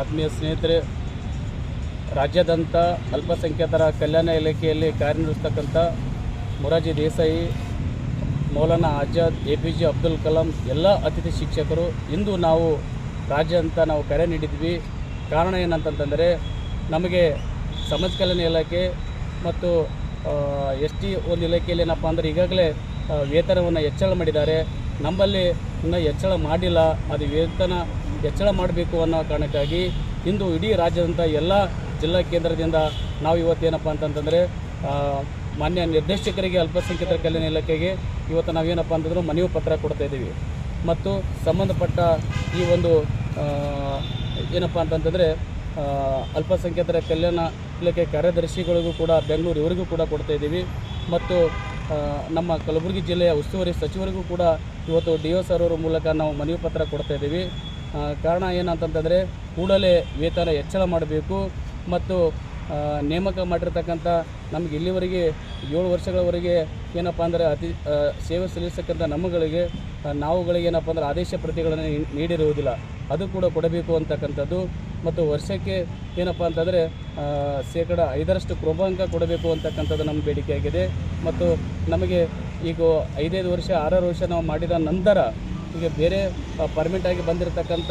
ಆತ್ಮೀಯ ಸ್ನೇಹಿತರೆ ರಾಜ್ಯಾದ್ಯಂತ ಅಲ್ಪಸಂಖ್ಯಾತರ ಕಲ್ಯಾಣ ಇಲಾಖೆಯಲ್ಲಿ ಕಾರ್ಯನಿರ್ವಹಿಸ್ತಕ್ಕಂಥ Morarji Desai, Maulana Azad A P J Abdul Kalam ಎಲ್ಲ ಅತಿಥಿ ಶಿಕ್ಷಕರು, ಇಂದು ನಾವು ರಾಜ್ಯ ಅಂತ ನಾವು ಕರೆ ನೀಡಿದ್ವಿ. ಕಾರಣ ಏನಂತಂತಂದರೆ, ನಮಗೆ ಸಮಾಜ ಕಲ್ಯಾಣ ಇಲಾಖೆ ಮತ್ತು ಎಸ್ ಟಿ ಒಂದು ಇಲಾಖೆಯಲ್ಲಿ ಏನಪ್ಪ ಅಂದರೆ ಈಗಾಗಲೇ ವೇತನವನ್ನು ಹೆಚ್ಚಳ ಮಾಡಿದ್ದಾರೆ. ನಮ್ಮಲ್ಲಿ ಇನ್ನೂ ಹೆಚ್ಚಳ ಮಾಡಿಲ್ಲ. ಅದು ವೇತನ ಹೆಚ್ಚಳ ಮಾಡಬೇಕು ಅನ್ನೋ ಕಾರಣಕ್ಕಾಗಿ ಇಂದು ಇಡೀ ರಾಜ್ಯದಂಥ ಎಲ್ಲ ಜಿಲ್ಲಾ ಕೇಂದ್ರದಿಂದ ನಾವು ಇವತ್ತೇನಪ್ಪ ಅಂತಂತಂದರೆ ಮಾನ್ಯ ನಿರ್ದೇಶಕರಿಗೆ, ಅಲ್ಪಸಂಖ್ಯಾತರ ಕಲ್ಯಾಣ ಇಲಾಖೆಗೆ ಇವತ್ತು ನಾವೇನಪ್ಪ ಅಂತಂದ್ರೆ ಮನವಿ ಪತ್ರ ಕೊಡ್ತಾ ಇದ್ದೀವಿ. ಮತ್ತು ಸಂಬಂಧಪಟ್ಟ ಈ ಒಂದು ಏನಪ್ಪ ಅಂತಂತಂದರೆ ಅಲ್ಪಸಂಖ್ಯಾತರ ಕಲ್ಯಾಣ ಇಲಾಖೆ ಕಾರ್ಯದರ್ಶಿಗಳಿಗೂ ಕೂಡ ಬೆಂಗಳೂರು ಇವರಿಗೂ ಕೂಡ ಕೊಡ್ತಾ ಇದ್ದೀವಿ. ಮತ್ತು ನಮ್ಮ ಕಲಬುರಗಿ ಜಿಲ್ಲೆಯ ಉಸ್ತುವಾರಿ ಸಚಿವರಿಗೂ ಕೂಡ ಇವತ್ತು ಡಿ ಒ ಸರ್ ಅವರ ಮೂಲಕ ನಾವು ಮನವಿ ಪತ್ರ ಕೊಡ್ತಾ ಇದ್ದೀವಿ. ಕಾರಣ ಏನಂತಂತಂದರೆ ಕೂಡಲೇ ವೇತನ ಹೆಚ್ಚಳ ಮಾಡಬೇಕು ಮತ್ತು ನೇಮಕ ಮಾಡಿರ್ತಕ್ಕಂಥ ನಮಗೆ ಇಲ್ಲಿವರೆಗೆ ಏಳು ವರ್ಷಗಳವರೆಗೆ ಏನಪ್ಪ ಅಂದರೆ ಅತಿ ಸೇವೆ ಸಲ್ಲಿಸ್ತಕ್ಕಂಥ ನಮ್ಮಗಳಿಗೆ ನಾವುಗಳಿಗೆ ಏನಪ್ಪ ಅಂದರೆ ಆದೇಶ ಪ್ರತಿಗಳನ್ನು ನೀಡಿರುವುದಿಲ್ಲ. ಅದು ಕೂಡ ಕೊಡಬೇಕು ಅಂತಕ್ಕಂಥದ್ದು. ಮತ್ತು ವರ್ಷಕ್ಕೆ ಏನಪ್ಪ ಅಂತಂದರೆ ಶೇಕಡ ಐದರಷ್ಟು ಕ್ರಮಾಂಕ ಕೊಡಬೇಕು ಅಂತಕ್ಕಂಥದ್ದು ನಮ್ಮ ಬೇಡಿಕೆಯಾಗಿದೆ. ಮತ್ತು ನಮಗೆ ಈಗ ಐದೈದು ವರ್ಷ, ಆರಾರು ವರ್ಷ ನಾವು ಮಾಡಿದ ನಂತರ ಈಗ ಬೇರೆ ಪರ್ಮಿಟಾಗಿ ಬಂದಿರತಕ್ಕಂಥ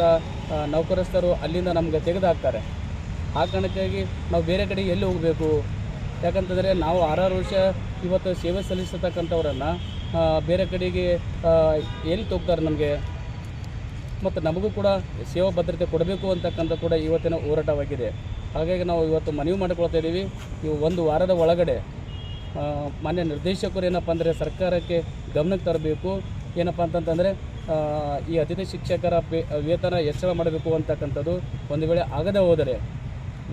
ನೌಕರಸ್ಥರು ಅಲ್ಲಿಂದ ನಮಗೆ ತೆಗೆದುಹಾಕ್ತಾರೆ ಆ ಕಾರಣಕ್ಕಾಗಿ ನಾವು ಬೇರೆ ಕಡೆ ಎಲ್ಲಿ ಹೋಗಬೇಕು? ಯಾಕಂತಂದರೆ ನಾವು ಆರಾರು ವರ್ಷ ಇವತ್ತು ಸೇವೆ ಸಲ್ಲಿಸತಕ್ಕಂಥವ್ರನ್ನು ಬೇರೆ ಕಡೆಗೆ ಎಲ್ಲಿ ತೋಗ್ತಾರೆ ನಮಗೆ? ಮತ್ತು ನಮಗೂ ಕೂಡ ಸೇವಾ ಭದ್ರತೆ ಕೊಡಬೇಕು ಅಂತಕ್ಕಂಥ ಕೂಡ ಇವತ್ತಿನ ಹೋರಾಟವಾಗಿದೆ. ಹಾಗಾಗಿ ನಾವು ಇವತ್ತು ಮನವಿ ಮಾಡಿಕೊಳ್ತಾ ಇದ್ದೀವಿ. ಇವು ಒಂದು ವಾರದ ಒಳಗಡೆ ಮಾನ್ಯ ನಿರ್ದೇಶಕರು ಏನಪ್ಪ ಅಂದರೆ ಸರ್ಕಾರಕ್ಕೆ ಗಮನಕ್ಕೆ ತರಬೇಕು. ಏನಪ್ಪ ಅಂತಂತಂದರೆ ಈ ಅತಿಥಿ ಶಿಕ್ಷಕರ ವೇತನ ಹೆಚ್ಚಳ ಮಾಡಬೇಕು ಅಂತಕ್ಕಂಥದ್ದು ಒಂದು ವೇಳೆ ಆಗದೆ ಹೋದರೆ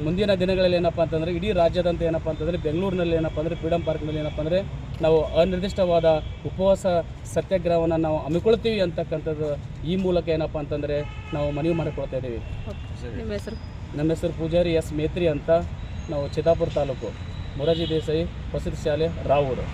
ಮುಂದಿನ ದಿನಗಳಲ್ಲಿ ಏನಪ್ಪ ಅಂತಂದರೆ ಇಡೀ ರಾಜ್ಯದಂತ ಏನಪ್ಪ ಅಂತಂದರೆ ಬೆಂಗಳೂರಿನಲ್ಲಿ ಏನಪ್ಪ ಅಂದರೆ ಫ್ರೀಡಮ್ ಪಾರ್ಕ್ನಲ್ಲಿ ಏನಪ್ಪ ಅಂದರೆ ನಾವು ಅನಿರ್ದಿಷ್ಟವಾದ ಉಪವಾಸ ಸತ್ಯಾಗ್ರಹವನ್ನು ನಾವು ಹಮ್ಮಿಕೊಳ್ತೀವಿ ಅಂತಕ್ಕಂಥದ್ದು ಈ ಮೂಲಕ ಏನಪ್ಪ ಅಂತಂದರೆ ನಾವು ಮನವಿ ಮಾಡಿಕೊಳ್ತಾ ಇದ್ದೀವಿ. ನಿಮ್ಮ ಹೆಸರು? ನಮ್ಮ ಹೆಸರು ಪೂಜಾರಿ ಎಸ್ ಮೇತ್ರಿ ಅಂತ ನಾವು ಚಿತ್ತಾಪುರ ತಾಲೂಕು ಮೊರಾರ್ಜಿ ದೇಸಾಯಿ ವಸತಿ ಶಾಲೆ ರಾವೂರು.